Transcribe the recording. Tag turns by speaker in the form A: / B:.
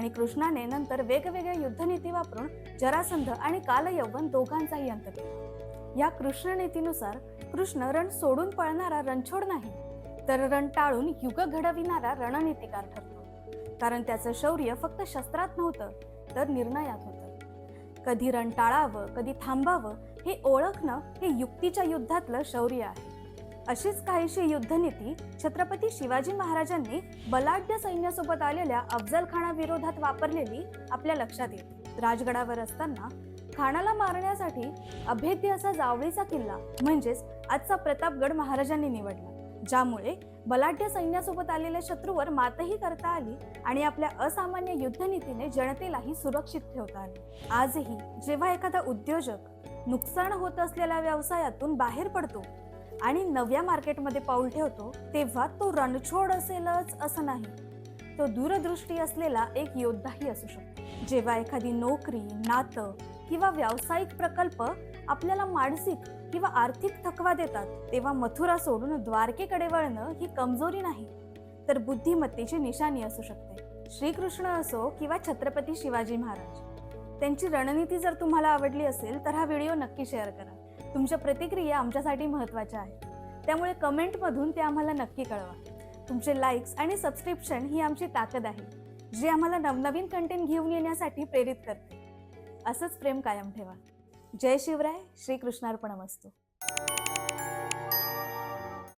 A: आणि कृष्णाने नंतर वेगवेगळ्या युद्धनीती वापरून जरासंध आणि कालयौवन दोघांचाही अंत केला. या कृष्ण नीतीनुसार कृष्ण रण सोडून पळणारा रणछोड नाही तर रण टाळून युग घडविणारा रणनीतिकार ठरतो. कारण त्याचं शौर्य फक्त शस्त्रात नव्हतं तर निर्णयात होतं. कधी रण टाळावं कधी थांबावं हे ओळखणं हे युक्तीच्या युद्धातलं शौर्य आहे. अशीच काहीशी युद्धनीती छत्रपती शिवाजी महाराजांनी बलाढ्य सैन्यासोबत आलेल्या अफजल खानाविरोधात वापरलेली आपल्या लक्षात येते. राजगडावर असताना खानाला मारण्यासाठी अभेद्य असा जावळीचा किल्ला म्हणजेच आजचा प्रतापगड महाराजांनी निवडला ज्यामुळे बलाढ्य सैन्यासोबत आलेल्या शत्रूवर मातही करता आली आणि आपल्या असामान्य युद्धनीतीने जनतेलाही सुरक्षित ठेवता आले. आजही जेव्हा एखादा उद्योजक नुकसान होत असलेल्या व्यवसायातून बाहेर पडतो आणि नव्या मार्केटमध्ये पाऊल ठेवतो तेव्हा तो रणछोड असेलच असं नाही. तो दूरदृष्टी असलेला एक योद्धाही असू शकतो. जेव्हा एखादी नोकरी नातं किंवा व्यावसायिक प्रकल्प आपल्याला मानसिक किंवा आर्थिक थकवा देतात तेव्हा मथुरा सोडून द्वारकेकडे वळणं ही कमजोरी नाही. तर बुद्धिमत्तेची निशाणी असू शकते. श्रीकृष्ण असो किंवा छत्रपती शिवाजी महाराज त्यांची रणनीती जर तुम्हाला आवडली असेल तर हा व्हिडिओ नक्की शेअर करा. तुमच्या प्रतिक्रिया आमच्यासाठी महत्त्वाच्या आहेत. त्यामुळे कमेंटमधून ते आम्हाला नक्की कळवा. तुमचे लाईक्स आणि सबस्क्रिप्शन ही आमची ताकद आहे जे आम्हाला नवनवीन कंटेंट घेऊन येण्यासाठी प्रेरित करते. असंच प्रेम कायम ठेवा. जय शिवराय श्रीकृष्णार्पणमस्तू.